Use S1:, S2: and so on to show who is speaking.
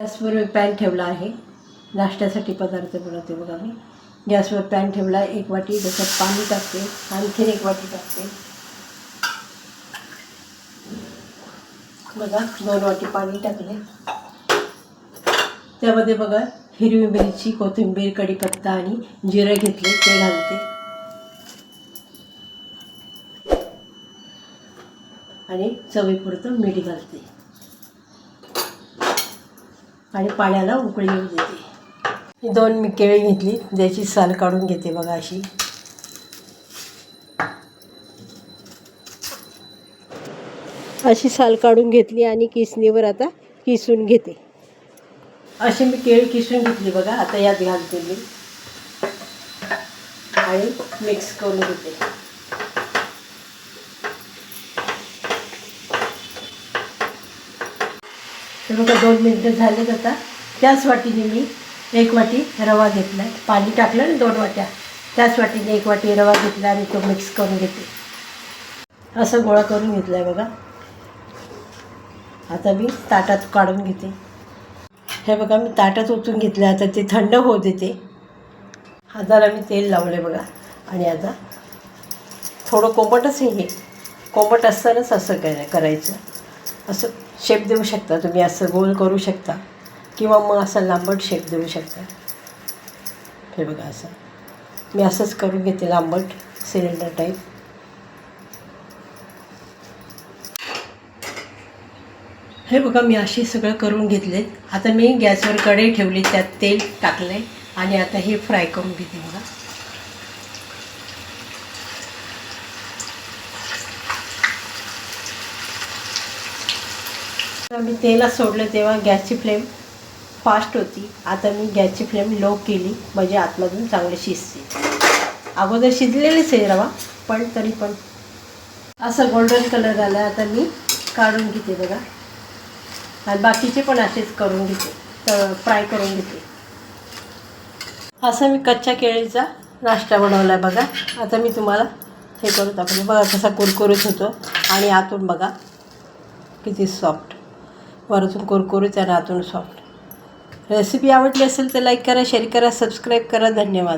S1: गॅसवर मी पॅन ठेवला आहे. नाश्त्यासाठी पदार्थ बनवते बघा मी. गॅसवर पॅन ठेवला एक वाटी त्याच्यात पाणी टाकते आणखीन एक वाटी टाकते. बघा दोन वाटी पाणी टाकले. त्यामध्ये बघा हिरवी मिरची कोथिंबीर कढीपत्ता आणि जिरं घेतले ते घालते. आणि चवीपुरतं मीठ घालते. आणि पाण्याला उकळी येऊ देते. ही दोन मी केळी घेतली. ज्याची साल काढून घेते बघा अशी. अशी साल काढून घेतली आणि किसणीवर आता किसून घेते. अशी मी केळी किसून घेतली बघा. आता यात घालते मी. आणि मिक्स करून घेते. तर बघा दोन मिनटं झालेत आता. त्याच वाटीने मी एक वाटी रवा घेतला पाणी टाकलं आणि दोन वाट्या. त्याच वाटीने एक वाटी रवा घेतला आणि तो मिक्स करून घेते. असं गोळा करून घेतला आहे बघा. आता मी ताटात काढून घेते. हे बघा मी ताटात ओतून घेतलं. आता ते थंड होऊ देते. हाताला मी तेल लावले बघा. आणि आता थोडं कोंबटच हे कोंबट असतानाच असं काय करायचं. असं शेप देऊ शकता. तुम्ही असं गोल करू शकता. किंवा मग असं लांबट शेप देऊ शकता. हे बघा असं. मी असंच करून घेते लांबट सिलेंडर टाईप हे बघा मी अशी सगळं करून घेतले. आता मी गॅसवर कढई ठेवली त्यात तेल टाकले आणि आता हे फ्राय करून घेते बघा. मी तेला सोडलं तेव्हा गॅसची फ्लेम फास्ट होती. आता मी गॅसची फ्लेम लो केली. म्हणजे आतमधून चांगले शिजते अगोदर शिजलेलीच आहे रवा पण तरी पण. असं गोल्डन कलर आला आता मी काढून घेते बघा. आणि बाकीचे पण असेच करून घेते. तर फ्राय करून घेते. असं मी कच्च्या केळीचा नाश्ता बनवला आहे बघा. आता मी तुम्हाला हे करू दाखवते बघा कसा कुरकुरीत होतो. आणि आतून बघा किती सॉफ्ट वरतून कुरकुरीत आणि आतून सॉफ्ट रेसिपी आवडली असेल तर लाईक करा शेअर करा सबस्क्राईब करा. धन्यवाद.